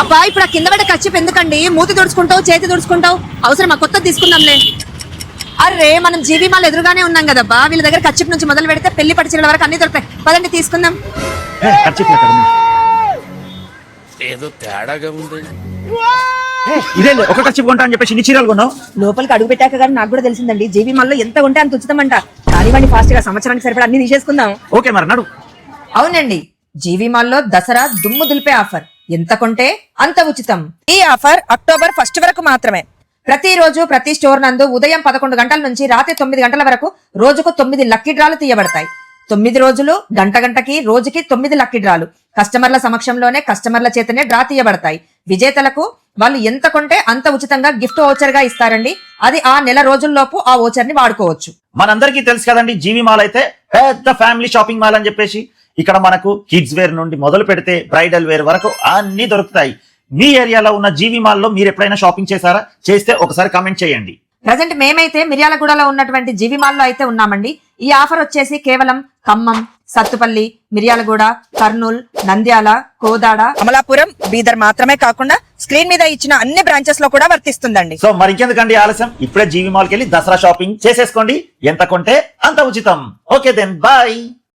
అబ్బా ఇప్పుడు ఆ కింద పడ్డ కచ్చిప్ ఎందుకండి? మూతి తుడుచుకుంటావు చేతి తుడుచుకుంటావు? అవసరం ఆ కొత్తది తీసుకుందాంలే. అరే మనం జీవి మాల్ ఎదురుగానే ఉన్నాం కదబ్బా. వీళ్ళ దగ్గర కచ్చిప్ నుంచి మొదలు పెడితే పెళ్ళి పట్టు చీరల వరకు అన్ని దొరుకుతాయి. పదండి తీసుకుందాం. ఉంది. ఏదో తేడాగా ఉందండి. ఏ, ఇదే ఒక ఖర్చు కొంటా అని చెప్పేసి ఇన్ని చీరలు కొన్నావు? లోపలికి అడుగు పెట్టాక కానీ నాకు కూడా తెలిసిందండి జీవి మాల్లో ఎంత ఉంటే అంత ఉచితమంట కానివ్వండి ఫాస్ట్గా సంవత్సరానికి సరిపడా అన్ని తీసేసుకుందాం. ఓకే మరి నడు. అవునండి. జీవి మాల్లో దసరా దుమ్ము దులిపే ఆఫర్. ఎంత కొంటే అంత ఉచితం. ఈ ఆఫర్ అక్టోబర్ ఫస్ట్ వరకు మాత్రమే. ప్రతిరోజు ప్రతి స్టోర్ నందు ఉదయం పదకొండు గంటల నుంచి రాత్రి తొమ్మిది గంటల వరకు రోజుకు తొమ్మిది లక్కీ డ్రాలు తీయబడతాయి. తొమ్మిది రోజులు గంట గంటకి రోజుకి తొమ్మిది లక్కీ డ్రాలు. కస్టమర్ల సమక్షంలోనే కస్టమర్ల చేతనే డ్రా తీయబడతాయి. విజేతలకు వాళ్ళు ఎంత కొంటే అంత ఉచితంగా గిఫ్ట్ ఓచర్గా ఇస్తారండి. అది ఆ నెల రోజుల్లోపు ఆ ఓచర్ని వాడుకోవచ్చు. మనందరికీ తెలుసు కదండి జీవి మాల్ అయితే పెద్ద ఫ్యామిలీ షాపింగ్ మాల్ అని చెప్పేసి. ఇక్కడ మనకు కిడ్స్ వేర్ నుండి మొదలు పెడితే బ్రైడల్ వేర్ వరకు అన్ని దొరుకుతాయి. మీ ఏరియాలో ఉన్న జీవి మాల్లో మీరు ఎప్పుడైనా షాపింగ్ చేశారా? చేస్తే ఒకసారి కామెంట్ చేయండి. ప్రజెంట్ మేమైతే మిర్యాలగూడలో ఉన్నటువంటి జీవిమాల్లో అయితే ఉన్నామండి. ఈ ఆఫర్ వచ్చేసి కేవలం ఖమ్మం సత్తుపల్లి మిర్యాలగూడ కర్నూల్ నంద్యాల కోదాడ అమలాపురం బీదర్ మాత్రమే కాకుండా స్క్రీన్ మీద ఇచ్చిన అన్ని బ్రాంచెస్లో కూడా వర్తిస్తుందండి. సో మరి ఇంకెందుకండి ఆలస్యం? ఇప్పుడే జీవి మాల్కి వెళ్ళి దసరా షాపింగ్ చేసేసుకోండి. ఎంత కొంటే అంత ఉచితం. Okay then bye